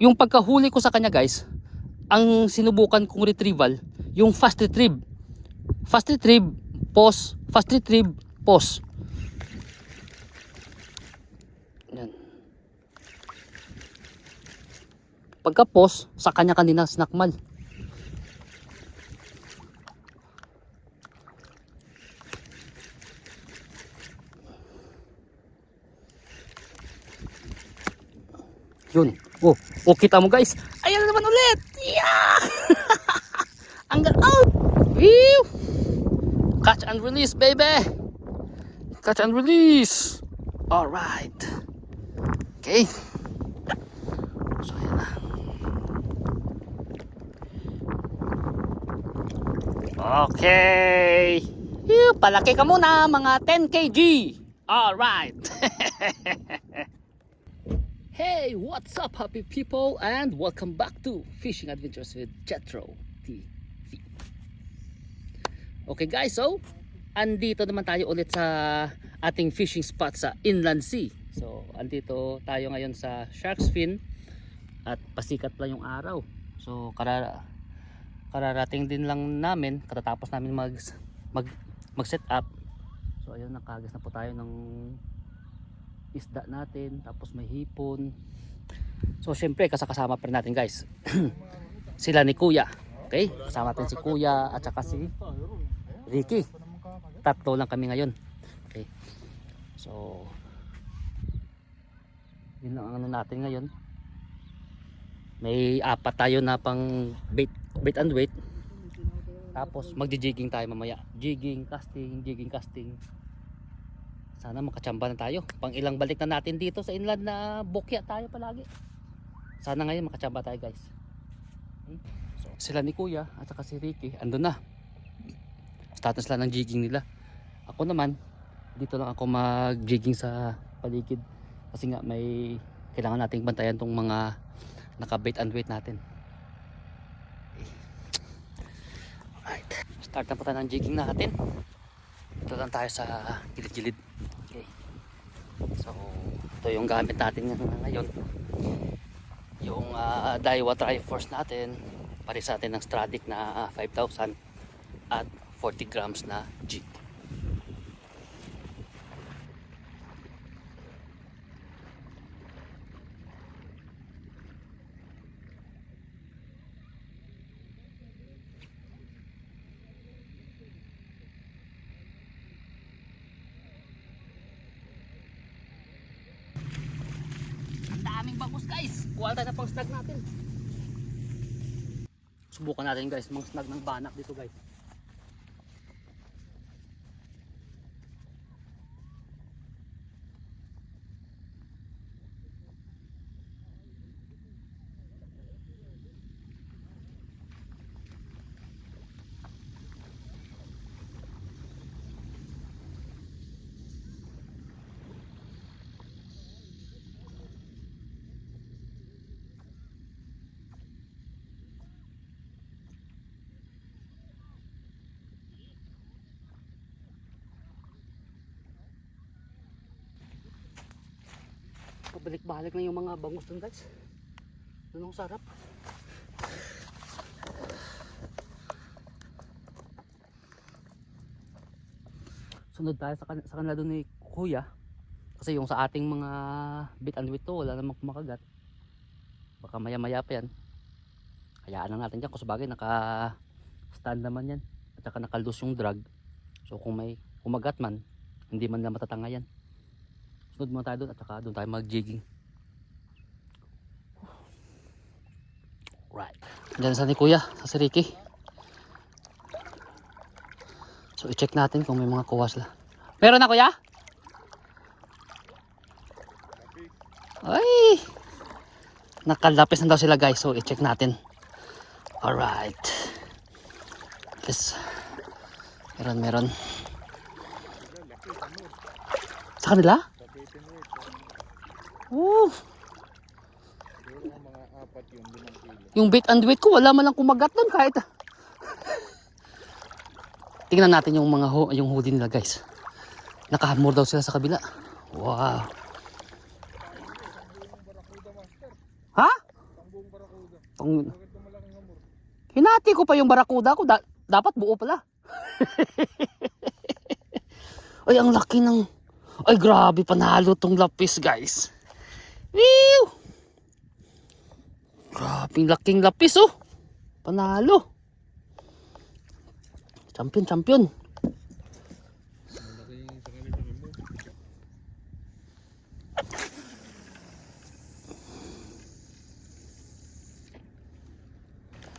Yung pagkahuli ko sa kanya guys, ang sinubukan kong retrieval, yung fast retrieve. Fast retrieve, pause, fast retrieve, pause. Yan. Pagka pause, sa kanya kanina snackmal. Yun. Oh, oh kita mo guys. Ayan na naman ulit. Yeah! Ang ga- oh! Whew! Catch and release, baby. Catch and release. All right. Okay. So ayan na. Okay. Palaki ka muna, mga 10 kg. All right. Hey, what's up happy people and welcome back to Fishing Adventures with Jetro TV. Okay guys, so andito naman tayo ulit sa ating fishing spot sa Inland Sea. So, andito tayo ngayon sa Shark's Fin at pasikat lang yung araw. So, karara kararating din lang namin, katatapos namin mag mag mag set up. So, ayun nakagas na po tayo ng isda natin tapos may hipon. So syempre kasakasama pa rin natin guys. Sila ni kuya okay? Kasama natin si kuya at saka si Ricky. Tatlo lang kami ngayon okay? So yun ang ano natin ngayon. May apat tayo na pang bait, bait and weight tapos magji-jigging tayo mamaya. Jigging casting jigging casting sana makachamba na tayo. Pang ilang balik na natin dito sa inland na bukya tayo palagi. Sana ngayon makachamba tayo guys. Okay? So, sila ni Kuya at saka si Ricky andun na. Status lang ng jigging nila. Ako naman, dito lang ako mag-jigging sa paligid. Kasi nga may kailangan nating bantayan tong mga naka-bait and weight natin. Alright. Start na po tayo ng jigging natin. Ito lang tayo sa gilid-gilid. So, ito yung gamit natin ngayon. Yung uh, Daiwa Triforce natin. Pares sa atin ng Stradic na ah, 5,000 at 40 grams na jig. Kuha tayo na pang snag natin. Subukan natin guys, mga snag ng banak dito guys. Pabalik-balik na yung mga bangus dun guys. Doon ang sarap. Sunod tayo sa, kan sa kanila doon ni Kuya. Kasi yung sa ating mga bit and wit to, wala namang kumakagat. Baka maya maya pa yan. Hayaan lang natin dyan. Kasi bagay naka stand naman yan. At saka nakalus yung drag. So kung may kumagat man, hindi man na matatanga yan. Sunod muna tayo doon at saka doon tayo mag-jigging. Right. Diyan sa ni Kuya, sa si Ricky. So i-check natin kung may mga kuwas la. Meron na Kuya? Ay! Nakalapis na daw sila guys. So i-check natin. Alright. Yes. Meron, meron. Sa kanila? Oh. Yung bait and weight ko, wala man lang kumagat doon kahit. Tingnan natin yung mga ho, yung hoodie nila guys. Nakahamor daw sila sa kabila. Wow. Ha? Pang... Hinati ko pa yung barakuda ko. Da- dapat buo pala. Ay, ang laki ng... Ay, grabe, panalo tong lapis, guys. Whew! Grabe, ang laking lapis, oh. Panalo. Champion, champion.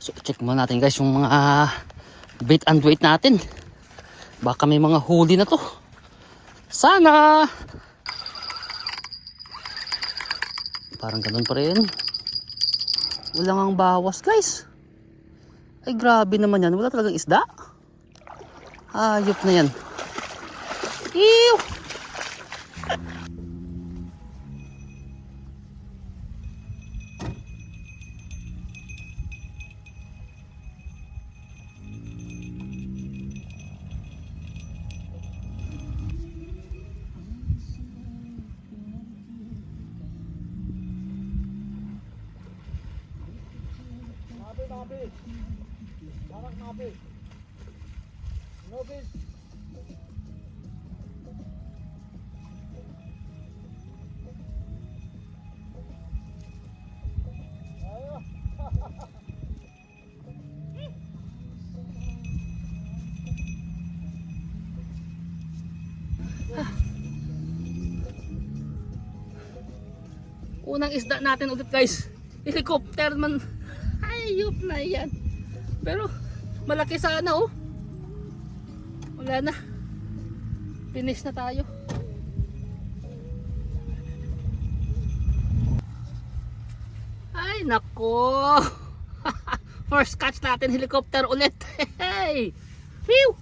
So, check muna natin guys yung mga bait and weight natin. Baka may mga huli na to. Sana! Parang ganun pa rin. Wala ang bawas guys. Ay grabe naman yan. Wala talagang isda. Ayop na yan. Ew! Unang isda natin ulit guys. Helicopter man. Ayop na yan. Pero malaki sana oh. Wala na. Finish na tayo. Ay nako. First catch natin helicopter ulit. Hey! Phew!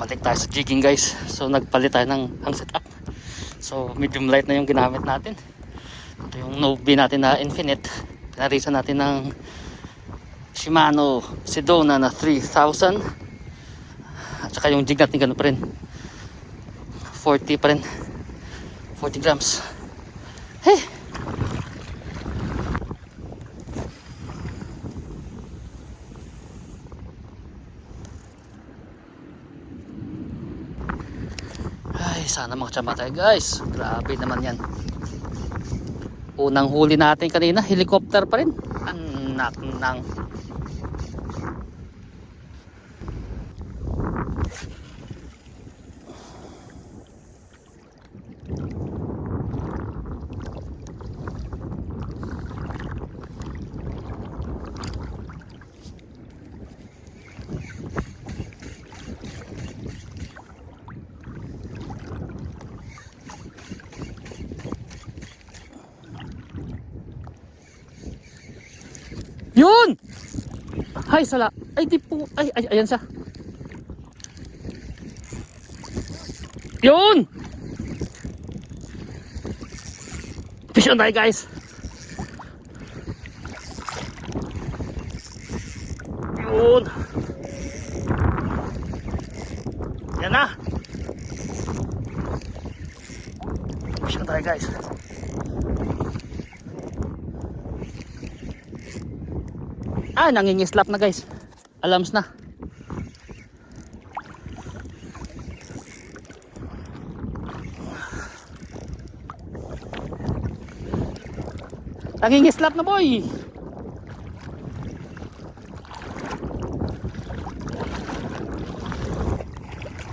Balik tayo sa jigging guys. So nagpalit tayo ng hang setup. So medium light na yung ginamit natin. Ito yung Novi natin na Infinite. Pinarisa natin ng Shimano Sedona na 3000. At saka yung jig natin ganun pa rin. 40 pa rin. 40 grams. Hey! Ay, sana makachamba tayo guys. Grabe naman yan. Unang huli natin kanina, helicopter pa rin. Anak nang. Yun! Ay, sala. Ay, di po. Ay, ay, ayan siya. Yun! Fish on tayo, guys. Yun. Yan na. Fish on tayo, guys. Ah, nangingislap na guys. Alams na. Nangingislap na boy.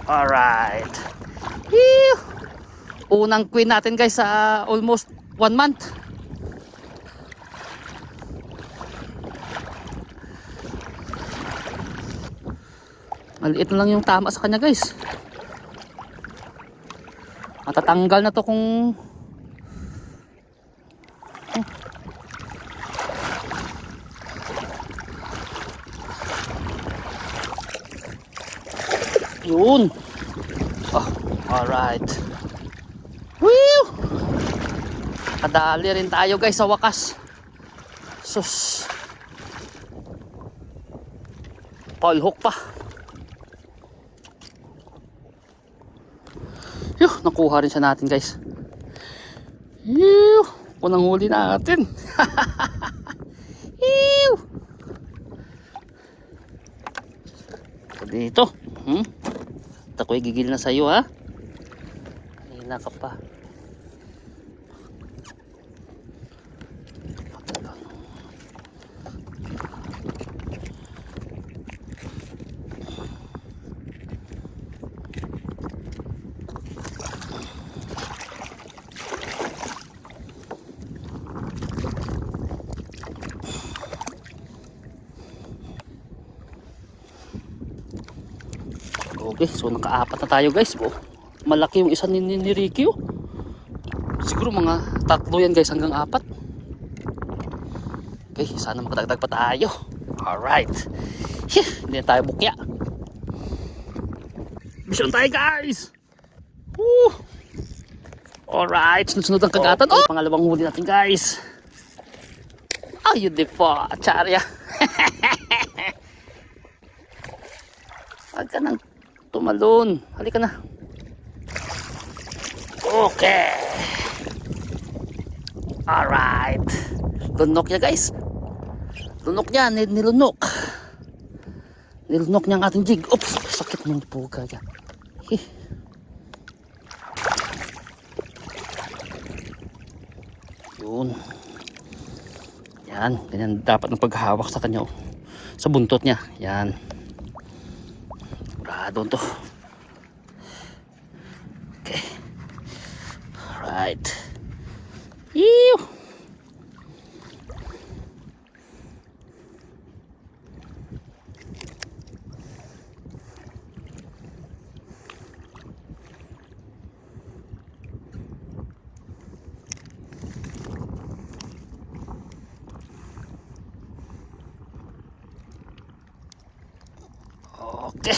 Alright. Unang queen natin guys sa almost one month. Maliit lang yung tama sa kanya guys. Matatanggal na to kung Oh. Yun. Oh, alright. Woo! Kadali rin tayo guys sa wakas. Sus. Paul hook pa. Nakuha rin siya natin guys. Yuh. Unang huli natin. Ew! So, dito. Hmm? At ako'y gigil na sa'yo ha. Kanina ka pa. Okay, so nakaapat na tayo guys. Oh, malaki yung isa ni, ni, ni Ricky oh. Siguro mga tatlo yan guys hanggang apat. Okay, sana makadagdag pa tayo. Alright. Huh, hindi na tayo bukya. Mission tayo guys! Woo! Alright, sunod-sunod ang kagatan. Oh! Pangalawang huli natin guys. Ayun di po, charya. Huwag ka nang tumalon. Halika na. Okay. Alright. Lunok niya guys. Lunok niya. Nil nilunok. Nilunok niya ang ating jig. Oops. Sakit ng puga. Hih. Yun. Yan. Ganyan dapat ng paghawak sa kanya. oh. Sa buntot niya. Yan. Sigurado to. Okay. Alright. Ew! Okay.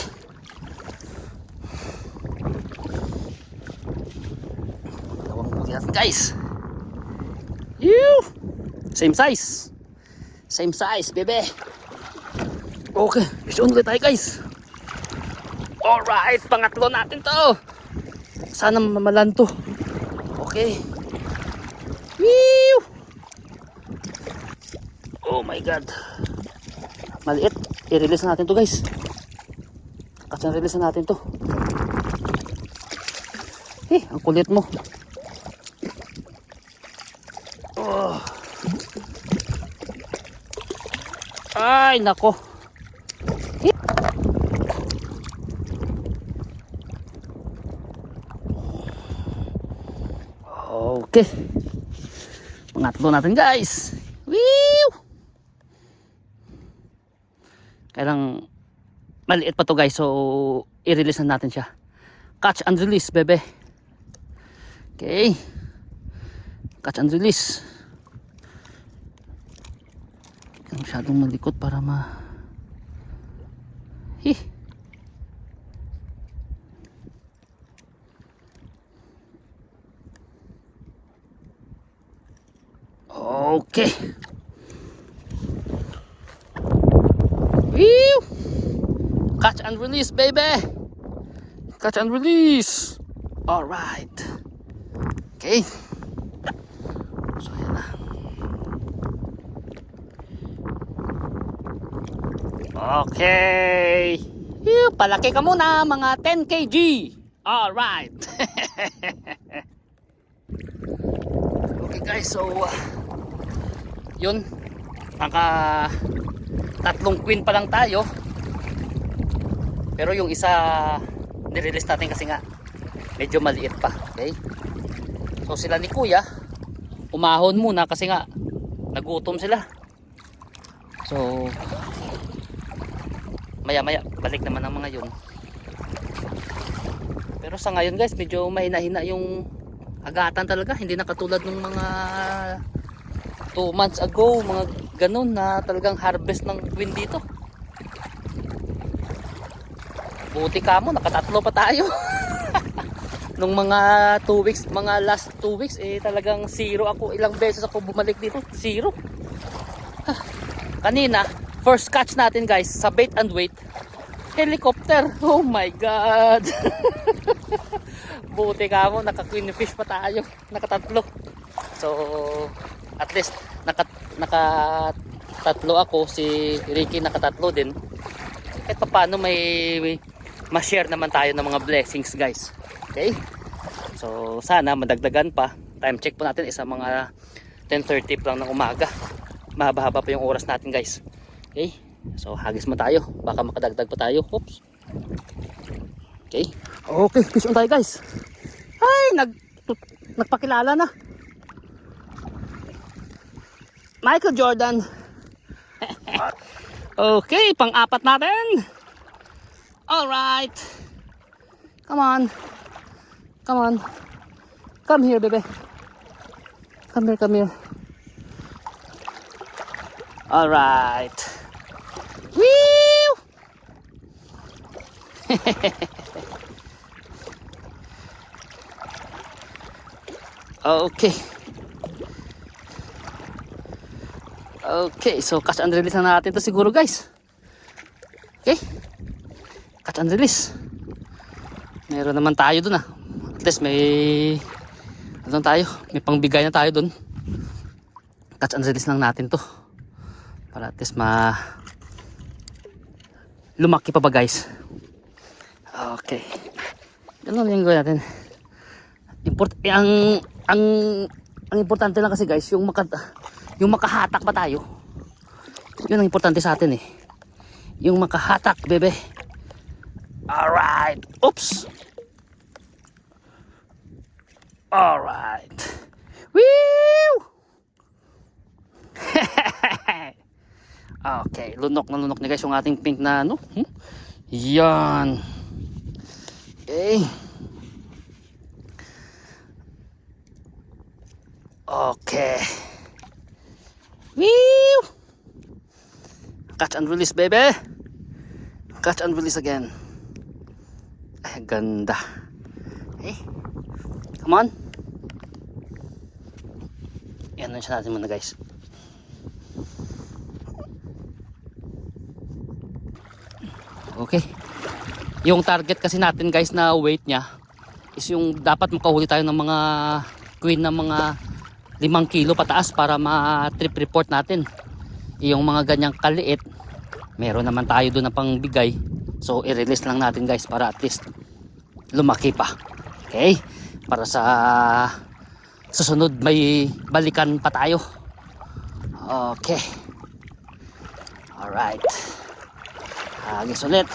Dalawang guys. Ew! Same size. Same size, bebe. Okay, mission ulit tayo guys. Alright, pangatlo natin to. Sana mamalan to. Okay. Ew! Oh my god. Maliit. I-release na natin to guys. Kasi release na natin to. Eh, ang kulit mo. Oh. Ay, nako. Okay. Pangatlo natin guys. Woo! Kailang maliit pa to guys so i-release na natin siya catch and release bebe okay catch and release Huwag masyadong malikot para ma Hih. okay Whew. Catch and release, baby. Catch and release. All right. Okay. So, yan na. Okay. Ew, palaki ka muna, mga 10 kg. All right. okay guys, so uh, yun. Naka tatlong queen pa lang tayo. Pero yung isa nirelease natin kasi nga medyo maliit pa. Okay? So sila ni Kuya umahon muna kasi nga nagutom sila. So maya maya balik naman ang mga yun. Pero sa ngayon guys medyo mahina-hina yung agatan talaga. Hindi na katulad ng mga 2 months ago mga ganun na talagang harvest ng queen dito. Buti ka mo, nakatatlo pa tayo. Nung mga 2 weeks, mga last 2 weeks, eh talagang zero ako. Ilang beses ako bumalik dito, zero. Kanina, first catch natin guys, sa bait and wait, helicopter. Oh my God. Buti ka mo, naka queen fish pa tayo. Nakatatlo. So, at least naka, naka tatlo ako, si Ricky nakatatlo din. Kahit pa paano may, may ma-share naman tayo ng mga blessings guys. Okay? So, sana madagdagan pa. Time check po natin isa mga 10.30 pa lang ng umaga. Mahaba-haba pa yung oras natin guys. Okay? So, hagis mo tayo. Baka makadagdag pa tayo. Oops. Okay. Okay, fish on tayo guys. Ay, nag nagpakilala na. Michael Jordan. okay, pang-apat natin. All right. Come on. Come on. Come here, baby. Come here, come here. All right. Woo! okay. Okay, so catch and release na natin to siguro guys. Okay. Catch and release. Meron naman tayo dun ah. At least may ano tayo, may pangbigay na tayo dun. Catch and release lang natin to. Para at least ma lumaki pa ba guys. Ganun yung gawin natin. Import eh, ang ang ang importante lang kasi guys, yung maka yung makahatak ba tayo? Yun ang importante sa atin eh. Yung makahatak, bebe. Alright. Oops. Alright. Woo! okay, lunok na lunok na guys yung ating pink na ano. Hmm? Yan. Okay. Okay. Woo! Catch and release, baby. Catch and release again. Ay, ganda. Okay. Come on. Yan na siya natin muna, guys. Okay. Yung target kasi natin, guys, na weight niya is yung dapat makahuli tayo ng mga queen ng mga limang kilo pataas para ma-trip report natin. Yung mga ganyang kaliit, meron naman tayo doon na pangbigay. So, i-release lang natin guys para at least lumaki pa. Okay? Para sa susunod may balikan pa tayo. Okay. Alright. Hagis ulit.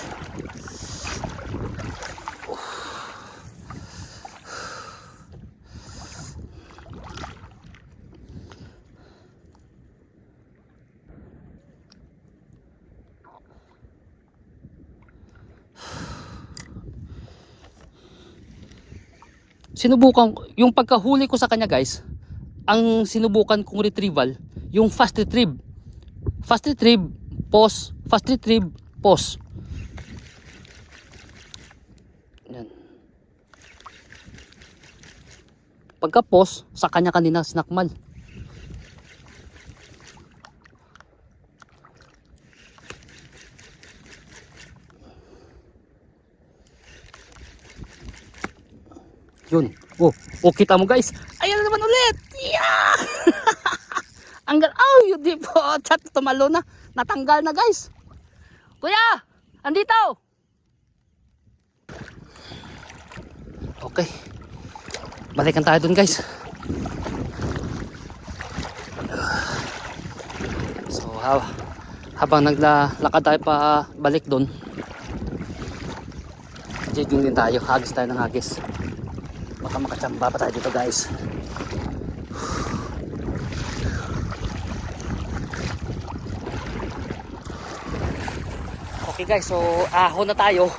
Sinubukan yung pagkahuli ko sa kanya guys ang sinubukan kong retrieval yung fast retrieve. Fast retrieve pause. Fast retrieve pause. Yan. Pagka pause sa kanya kanina snackmal Yun. Oh, oh kita mo guys. Ayan na naman ulit. Yeah! Ang gal oh, yun di. Chat tumalo na. Natanggal na guys. Kuya, andito. Okay. Balikan tayo dun guys. So, ha habang naglalakad tayo pa balik dun, jigging din tayo. Hagis tayo ng hagis baka makachamba pa tayo dito guys. Okay guys. So ahon na tayo.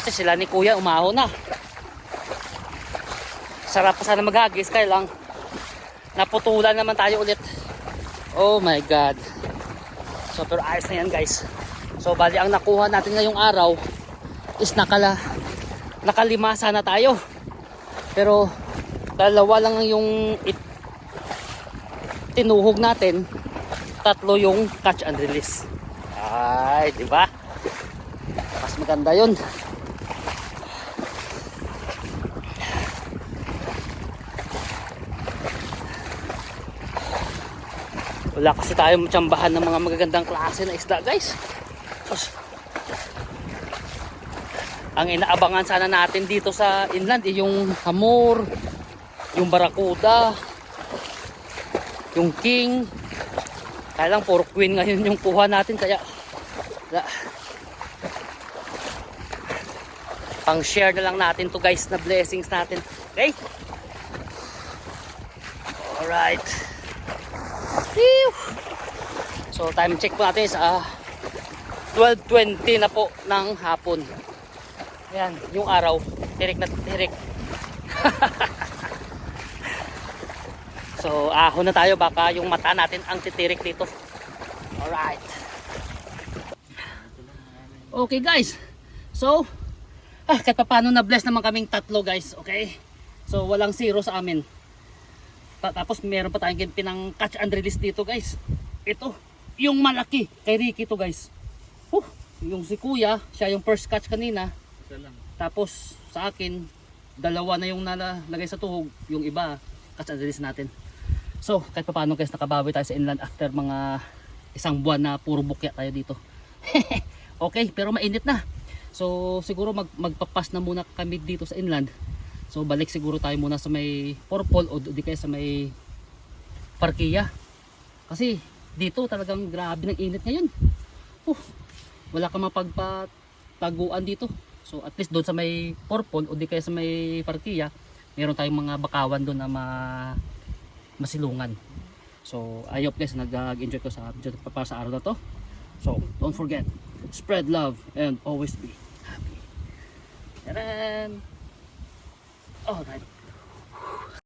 Kasi sila ni kuya umahon na. Sarap pa sana maghagis kaya lang naputulan naman tayo ulit. Oh my god. So pero ayos na yan guys. So bali ang nakuha natin ngayong araw is nakala nakalima sana tayo pero dalawa lang yung it, tinuhog natin. Tatlo yung catch and release. Ay, di ba? Mas maganda 'yon. Wala kasi tayong matsambahan ng mga magagandang klase na isda guys. Sus. Ang inaabangan sana natin dito sa inland eh, yung hamor, yung barakuda, yung king. Kaya lang puro queen ngayon yung kuha natin kaya wala. pang share na lang natin to guys na blessings natin. Okay? Alright. Phew. So time check po natin sa 12.20 na po ng hapon. Ayan, yung araw. Tirik na tirik. so ahon na tayo baka yung mata natin ang titirik dito. Alright. Okay guys. So, ah, kahit pa paano na bless naman kaming tatlo guys. Okay? So walang zero sa amin. Ta- tapos meron pa tayong pinang catch and release dito guys. Ito, yung malaki kay Ricky to guys. Huh, yung si Kuya, siya yung first catch kanina. Tapos sa akin, dalawa na yung nalagay sa tuhog, yung iba catch natin. So, kahit pa paano guys, nakabawi tayo sa inland after mga isang buwan na puro bukya tayo dito. okay, pero mainit na. So, siguro mag magpapas na muna kami dito sa inland. So balik siguro tayo muna sa may purple o di kaya sa may parkiya. Kasi dito talagang grabe ng init ngayon. Uh, wala ka mapagpataguan dito. So at least doon sa may purple o di kaya sa may parkiya, meron tayong mga bakawan doon na ma masilungan. So I hope guys nag-enjoy ko sa video para sa araw na to. So don't forget, spread love and always be happy. Taran! Alright.